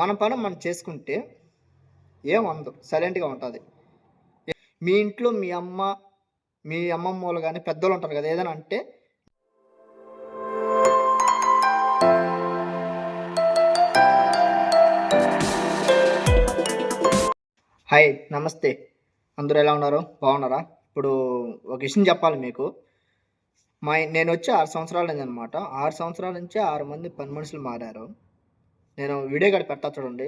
మన పని మనం చేసుకుంటే ఏం సైలెంట్గా ఉంటుంది. మీ ఇంట్లో మీ అమ్మ మీ అమ్మమ్మ వాళ్ళు కానీ పెద్దోళ్ళు ఉంటారు కదా ఏదైనా అంటే హాయ్ నమస్తే. అందరూ ఎలా ఉన్నారు? బాగున్నారా? ఇప్పుడు ఒక విషయం చెప్పాలి మీకు. మా నేను వచ్చి ఆరు సంవత్సరాలు అనమాట ఆరు సంవత్సరాల నుంచి ఆరు మంది పని మనుషులు మారారు. నేను వీడియో కూడా పెడతా చూడండి.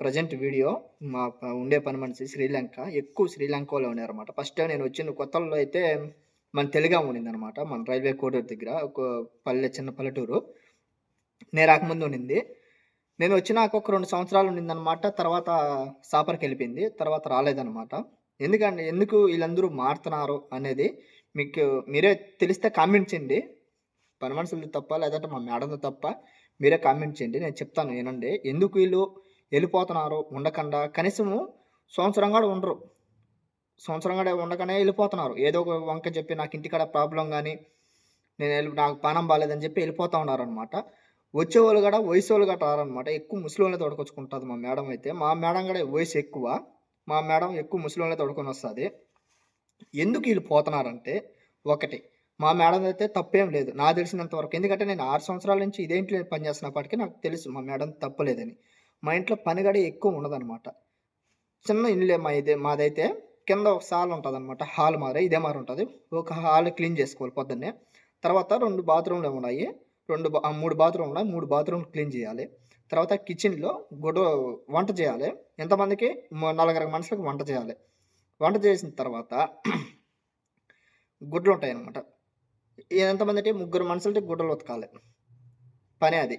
ప్రజెంట్ వీడియో మా ఉండే పని మనిషి శ్రీలంక. ఎక్కువ శ్రీలంకలో ఉన్నారన్నమాట. అనమాట ఫస్ట్ నేను వచ్చిన కొత్తలో అయితే మన తెలుగా ఉండింది అనమాట మన రైల్వే కోడూరు దగ్గర. ఒక పల్లె చిన్న పల్లెటూరు. నేను రాకముందు ఉండింది నేను వచ్చినాక ఒక రెండు సంవత్సరాలు ఉండిందనమాట తర్వాత సాపర్కి వెళ్ళిపోయింది. తర్వాత రాలేదనమాట ఎందుకంటే ఎందుకు వీళ్ళందరూ మారుతున్నారు అనేది మీకు మీరే తెలిస్తే కామెంట్ చేయండి. పని మనుషులు తప్ప లేదంటే మా మేడంతో తప్ప. మీరే కామెంట్ చేయండి నేను చెప్తాను ఏనండి ఎందుకు వీళ్ళు వెళ్ళిపోతున్నారు ఉండకుండా కనీసము సంవత్సరం కూడా ఉండరు. సంవత్సరం కూడా ఉండకనే వెళ్ళిపోతున్నారు. ఏదో ఒక వంక చెప్పి నాకు ఇంటికాడ ప్రాబ్లం కానీ నేను వెళ్ళి నాకు పానం బాగాలేదని చెప్పి వెళ్ళిపోతూ ఉన్నారనమాట వచ్చే వచ్చేవాళ్ళు కూడా వయసు వాళ్ళు కూడా రారనమాట ఎక్కువ ముసలి వాళ్ళని తోడుకొచ్చుకుంటుంది మా మేడం అయితే. మా మేడం కూడా వయసు ఎక్కువ. మా మేడం ఎక్కువ ముసలి వాళ్ళని తోడుకొని వస్తుంది. ఎందుకు వీళ్ళు పోతున్నారంటే ఒకటి మా మేడం అయితే తప్పేం లేదు. నాకు తెలిసినంత వరకు. ఎందుకంటే నేను ఆరు సంవత్సరాల నుంచి ఇదేంట్లో పనిచేస్తున్నప్పటికీ నాకు తెలుసు మా మేడం తప్పలేదని. మా ఇంట్లో పని కూడా ఎక్కువ ఉండదన్నమాట. చిన్న ఇల్లే మా ఇదే మాదైతే కింద ఒక సాల్ ఉంటుంది అనమాట హాల్ మారే ఇదే మారి ఉంటుంది. ఒక హాల్ క్లీన్ చేసుకోవాలి పొద్దున్నే. తర్వాత రెండు బాత్రూమ్లు ఉన్నాయి. రెండు మూడు బాత్రూమ్ ఉన్నాయి. మూడు బాత్రూమ్ క్లీన్ చేయాలి. తర్వాత కిచెన్లో గుడ వంట చేయాలి. ఎంతమందికి? నలుగురు మనుషులకు వంట చేయాలి. వంట చేసిన తర్వాత గుడ్లు ఉంటాయి అనమాట ఎంతమంది అంటే ముగ్గురు మనుషులకి గుడ్డలు ఉతకాలి. పని అది.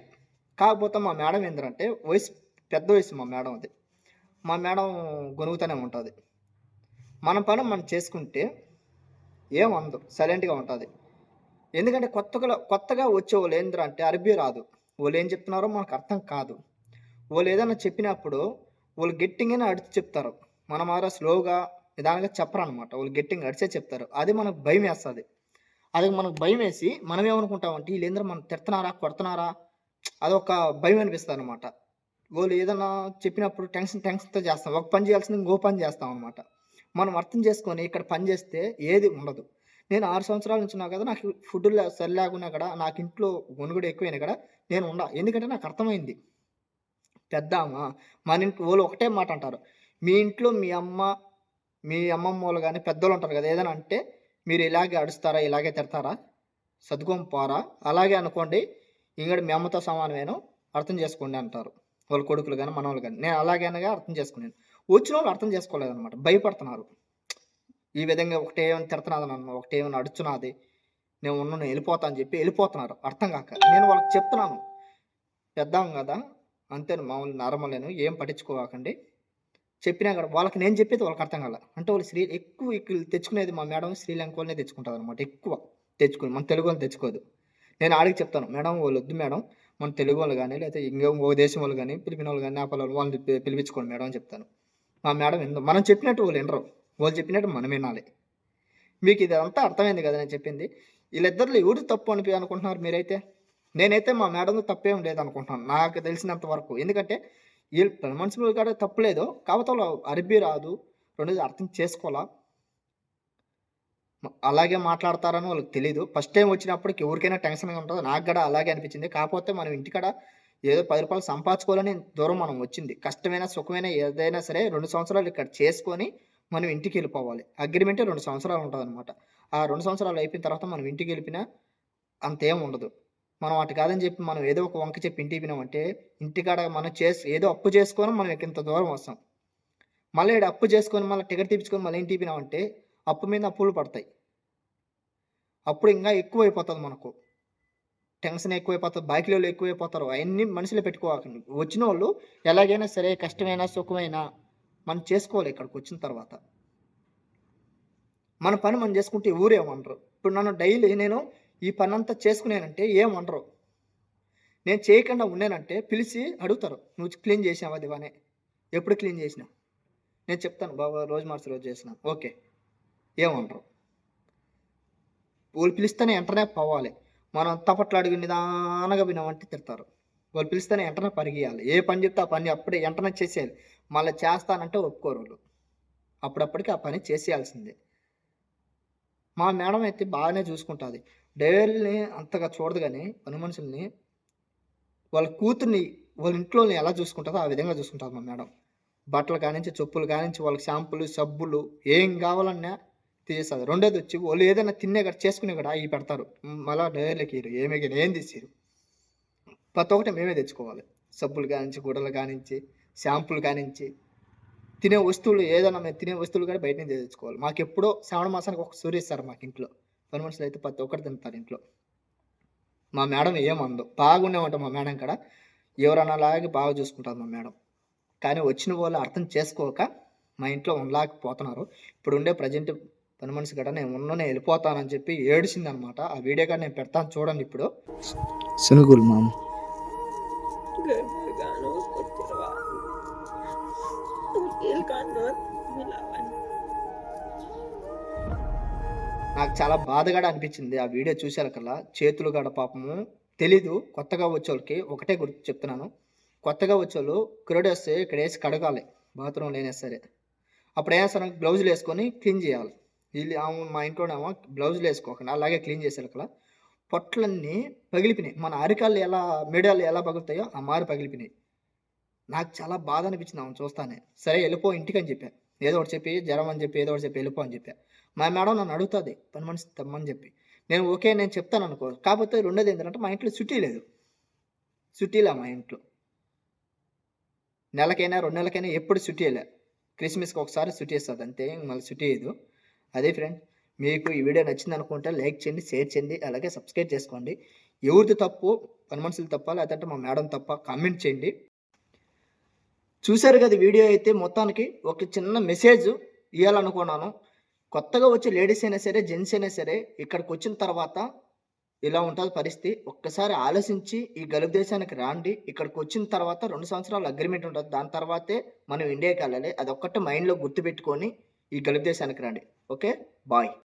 కాకపోతే మా మేడం ఏంటంటే వయసు పెద్ద వయసు మా మేడం అది. మా మేడం గొనుగుతూనే ఉంటుంది. మన పని మనం చేసుకుంటే ఏం అందు సైలెంట్గా ఉంటుంది. ఎందుకంటే కొత్తగా కొత్తగా వచ్చే వాళ్ళు ఏంద్ర అంటే అరబీ రాదు. వాళ్ళు ఏం చెప్తున్నారో మనకు అర్థం కాదు. వాళ్ళు ఏదైనా చెప్పినప్పుడు వాళ్ళు గట్టిగానే అడిచి చెప్తారు. మనం మాత్రం స్లోగా నిదానంగా చెప్పరు అనమాట వాళ్ళు గెట్టింగ్ అడిచే చెప్తారు. అది మనకు భయం వేస్తుంది. అది మనకు భయం వేసి మనం ఏమనుకుంటామంటే వీళ్ళేంద్ర మనం తిడుతున్నారా కొడుతున్నారా? అదొక భయం అనిపిస్తుంది అనమాట వాళ్ళు ఏదైనా చెప్పినప్పుడు టెన్షన్ టెన్షన్తో చేస్తాం. ఒక పని చేయాల్సింది ఇంకో పని చేస్తాం అనమాట మనం అర్థం చేసుకొని ఇక్కడ పని చేస్తే ఏది ఉండదు. నేను ఆరు సంవత్సరాల నుంచి ఉన్నా కదా నాకు ఫుడ్ సరి లేకున్నా కూడా నాకు ఇంట్లో గొనుగుడు ఎక్కువైనా కూడా నేను ఉండా. ఎందుకంటే నాకు అర్థమైంది. పెద్దామా మన ఇంట్లో వాళ్ళు ఒకటే మాట అంటారు మీ ఇంట్లో మీ అమ్మ మీ అమ్మమ్మ వాళ్ళు కానీ పెద్దోళ్ళు ఉంటారు కదా ఏదైనా అంటే మీరు ఇలాగే అడుస్తారా ఇలాగే తిడతారా? సద్గుం పోరా? అలాగే అనుకోండి ఇంకటి మేమతో సమానమేను అర్థం చేసుకోండి అంటారు. వాళ్ళ కొడుకులు కానీ మనవాళ్ళు కానీ నేను అలాగే అర్థం చేసుకున్నాను వచ్చిన వాళ్ళు అర్థం చేసుకోలేదన్నమాట. భయపడుతున్నారు. ఈ విధంగా ఒకటే ఏమైనా తిడుతున్నది నన్ను ఒకటే ఏమైనా అడుచున్నది నేను ఉన్నాను వెళ్ళిపోతా అని చెప్పి వెళ్ళిపోతున్నారు. అర్థం కాక. నేను వాళ్ళకి చెప్తున్నాను. పెద్దాం కదా అంతే మామూలు నార్మలేను ఏం పట్టించుకోకండి చెప్పినా కూడా వాళ్ళకి నేను చెప్పేది వాళ్ళకి అర్థం కాల. అంటే వాళ్ళు శ్రీ ఎక్కువ ఇక్కడ తెచ్చుకునేది మా మేడం శ్రీలంక వాళ్ళనే తెచ్చుకుంటుంది అనమాట ఎక్కువ. తెచ్చుకుని మన తెలుగు వాళ్ళు తెచ్చుకోదు. నేను ఆడికి చెప్తాను మేడం వాళ్ళు వద్దు మేడం. మన తెలుగు వాళ్ళు కానీ లేకపోతే ఇంకో ఓ దేశం వాళ్ళు కానీ పిలిపిన వాళ్ళు కానీ నేపాల వాళ్ళు వాళ్ళని పిలిపించుకోండి మేడం అని చెప్తాను. మా మేడం ఎందు మనం చెప్పినట్టు వాళ్ళు వినరు. వాళ్ళు చెప్పినట్టు మనం వినాలి. మీకు ఇది అంతా అర్థమైంది కదా నేను చెప్పింది. వీళ్ళిద్దరిలో ఎవరు తప్పు అనిపి అనుకుంటున్నారు మీరైతే? నేనైతే మా మేడం తప్పేం లేదు అనుకుంటున్నాను నాకు తెలిసినంత వరకు. ఎందుకంటే వీళ్ళు పని కాడ కూడా తప్పులేదు కాకపోతే వాళ్ళు అరబీ రాదు. రెండోది అర్థం చేసుకోవాలా? అలాగే మాట్లాడతారని వాళ్ళకి తెలియదు ఫస్ట్ టైం వచ్చినప్పటికి ఎవరికైనా టెన్షన్గా ఉంటుంది. నాకు కూడా అలాగే అనిపించింది. కాకపోతే మనం ఇంటికాడ ఏదో పది రూపాయలు సంపాదించుకోవాలని దూరం మనం వచ్చింది. కష్టమైన సుఖమైన ఏదైనా సరే రెండు సంవత్సరాలు ఇక్కడ చేసుకొని మనం ఇంటికి వెళ్ళిపోవాలి. అగ్రిమెంటే రెండు సంవత్సరాలు ఉంటుంది అనమాట ఆ రెండు సంవత్సరాలు అయిపోయిన తర్వాత మనం ఇంటికి వెళ్ళిపోయినా అంతేం ఉండదు. మనం అటు కాదని చెప్పి మనం ఏదో ఒక వంక చెప్పి ఇంటికి పోయినామంటే ఇంటికాడ మనం చేసి ఏదో అప్పు చేసుకొని మనం ఇంత దూరం వస్తాం. మళ్ళీ ఈడ అప్పు చేసుకొని మళ్ళీ టికెట్ తీపించుకొని మళ్ళీ ఇంటికి పోయినామంటే అప్పు మీద అప్పులు పడతాయి. అప్పుడు ఇంకా ఎక్కువ అయిపోతుంది మనకు. టెన్షన్ ఎక్కువైపోతుంది బాకీలు ఎక్కువైపోతారు అవన్నీ మనుషులు పెట్టుకోవాకండి వచ్చిన వాళ్ళు ఎలాగైనా సరే కష్టమైనా సుఖమైనా మనం చేసుకోవాలి ఇక్కడికి వచ్చిన తర్వాత. మన పని మనం చేసుకుంటే ఊరేమనరు ఇప్పుడు నన్ను డైలీ నేను ఈ పని అంతా చేసుకునేనంటే ఏమనరు నేను చేయకుండా ఉన్నానంటే పిలిచి అడుగుతారు. నువ్వు క్లీన్ చేసావా దివానే? ఎప్పుడు క్లీన్ చేసినావు నేను చెప్తాను బాబా రోజు మార్చి రోజు చేసిన. ఓకే. ఏమనరు వాళ్ళు పిలిస్తేనే వెంటనే పోవాలి. మనం తప్పట్లు అడిగి నిదానంగా వినమంటే తిడతారు. వాళ్ళు పిలిస్తేనే వెంటనే పరిగెయ్యాలి. ఏ పని చెప్తే ఆ పని అప్పుడే వెంటనే చేసేయాలి. మళ్ళీ చేస్తానంటే ఒప్పుకోరు వాళ్ళు. అప్పుడప్పటికి ఆ పని చేసేయాల్సిందే. మా మేడం అయితే బాగానే చూసుకుంటుంది. డైవర్ని అంతగా చూడదు కానీ పని మనుషుల్ని వాళ్ళ కూతుర్ని వాళ్ళ ఇంట్లోని ఎలా చూసుకుంటుందో ఆ విధంగా చూసుకుంటారు మా మేడం. బట్టలు కానించి చెప్పులు కానించి వాళ్ళకి షాంపులు సబ్బులు ఏం కావాలన్నా తీసేస్తారు. రెండోది వచ్చి వాళ్ళు ఏదైనా తినే కూడా చేసుకునే కూడా అవి పెడతారు. మళ్ళీ డైవర్లకి ఏమీ ఏం తీసిరు. ప్రతి ఒక్కటి మేమే తెచ్చుకోవాలి. సబ్బులు కానించి గుడలు కానించి షాంపులు కానించి తినే వస్తువులు ఏదైనా మేము తినే వస్తువులు కానీ బయట నుంచి తెచ్చుకోవాలి. మాకు ఎప్పుడో శ్రావణ మాసానికి ఒక సూర్య ఇస్తారు మాకు ఇంట్లో. పని మనుషులు అయితే ప్రతి ఒక్కటి తింటారు ఇంట్లో. మా మేడం ఏమందు బాగుండేమంట మా మేడం కాడ. ఎవరన్నా అలాగే బాగా చూసుకుంటారు మా మేడం. కానీ వచ్చిన వాళ్ళు అర్థం చేసుకోక మా ఇంట్లో ఉండలేకపోతున్నారు. ఇప్పుడు ఉండే ప్రజెంట్ పని మనిషి గడ నేను ఉన్ననే వెళ్ళిపోతానని చెప్పి ఏడిచింది అనమాట ఆ వీడియో కాడ నేను పెడతాను చూడండి ఇప్పుడు. శనుగులు మామ. నాకు చాలా బాధగా అనిపించింది. ఆ వీడియో చూసాకల్లా చేతులు గడ పాపము తెలీదు. కొత్తగా వచ్చేవాళ్ళకి ఒకటే గుర్తు చెప్తున్నాను. కొత్తగా వచ్చేవాళ్ళు క్రోడ్ వస్తే ఇక్కడ వేసి కడగాలి. బాత్రూమ్ లేనే సరే. అప్పుడు ఏం సరే గ్లౌజులు వేసుకొని క్లీన్ చేయాలి. వీళ్ళు ఆమె మా ఇంట్లోనేమో బ్లౌజులు వేసుకోకుండా అలాగే క్లీన్ చేసేకల్లా పొట్లన్నీ పగిలిపోయినాయి. మన అరికాళ్ళు ఎలా మీడియాలు ఎలా పగులుతాయో ఆ మారు పగిలిపోయినాయి. నాకు చాలా బాధ అనిపించింది. ఆమె చూస్తానే. సరే వెళ్ళిపో ఇంటికి అని చెప్పా. ఏదో ఒకటి చెప్పి జ్వరం అని చెప్పి ఏదో ఒకటి చెప్పి వెళ్ళిపో అని చెప్పా. మా మేడం నన్ను అడుగుతుంది పని మనిషి తమ్మని చెప్పి. నేను ఓకే నేను చెప్తాను అనుకో. కాకపోతే రెండోది ఏంటంటే మా ఇంట్లో చుట్టీ లేదు. చుట్టీలే మా ఇంట్లో. నెలకైనా రెండు నెలలకైనా ఎప్పుడు చుట్టీలే క్రిస్మస్కి ఒకసారి చుట్టి ఇస్తుంది అంతే మళ్ళీ చుట్టి వేయదు అదే ఫ్రెండ్ మీకు ఈ వీడియో నచ్చింది అనుకుంటే లైక్ చేయండి షేర్ చేయండి అలాగే సబ్స్క్రైబ్ చేసుకోండి. ఎవరిది తప్పు పని మనుషులు తప్ప లేదంటే మా మేడం తప్ప కామెంట్ చేయండి. చూశారు కదా వీడియో అయితే మొత్తానికి ఒక చిన్న మెసేజ్ ఇవ్వాలనుకున్నాను కొత్తగా వచ్చే లేడీస్ అయినా సరే జెంట్స్ అయినా సరే ఇక్కడికి వచ్చిన తర్వాత ఇలా ఉంటుంది పరిస్థితి. ఒక్కసారి ఆలోచించి ఈ గల్ఫ్ దేశానికి రాండి. ఇక్కడికి వచ్చిన తర్వాత రెండు సంవత్సరాల అగ్రిమెంట్ ఉంటుంది. దాని తర్వాతే మనం ఇండియాకి వెళ్ళాలి. అది ఒక్కటి మైండ్లో గుర్తుపెట్టుకొని ఈ గల్ఫ్ దేశానికి రండి. ఓకే? బాయ్.